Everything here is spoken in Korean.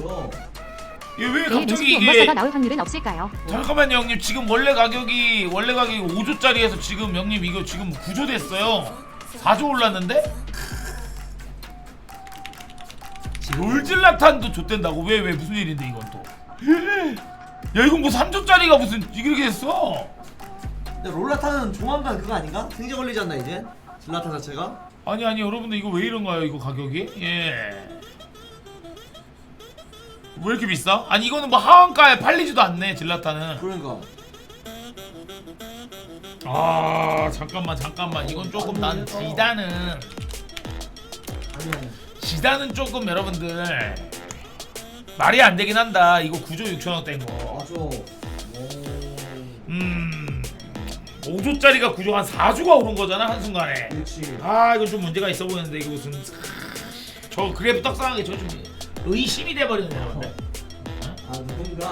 뭐야? 얘왜 내일 갑자기 이게 엄마사가 나올 확률은 없을까요? 잠깐만요 형님 지금 원래 가격이 원래 가격이 5조짜리에서 지금 형님 이거 지금 9조 됐어요 4조 올랐는데? 롤질라탄도 좆된다고 왜 왜 무슨 일인데 이건 또야 이건 뭐 3조짜리가 무슨 이렇게 됐어 근데 롤라타는 조만간 그거 아닌가? 승제 걸리지 않나 이제? 질라타 자체가? 아니 아니 여러분들 이거 왜 이런가요 이거 가격이? 예. 왜 이렇게 비싸? 아니 이거는 뭐 하한가에 팔리지도 않네 질라타는 그러니까. 아 잠깐만 잠깐만. 이건 조금 난 지단은 아니 지단은 조금 여러분들. 말이 안 되긴 한다. 이거 9조 6천원 뗀거. 맞아. 오 음. 5조짜리가 9조 한 4조가 오른 거잖아 한순간에. 그렇지. 아 이거 좀 문제가 있어 보이는데 이거 무슨 저 그래프 떡상하게 저좀 의심이 돼버리는 여러분들 아 누군가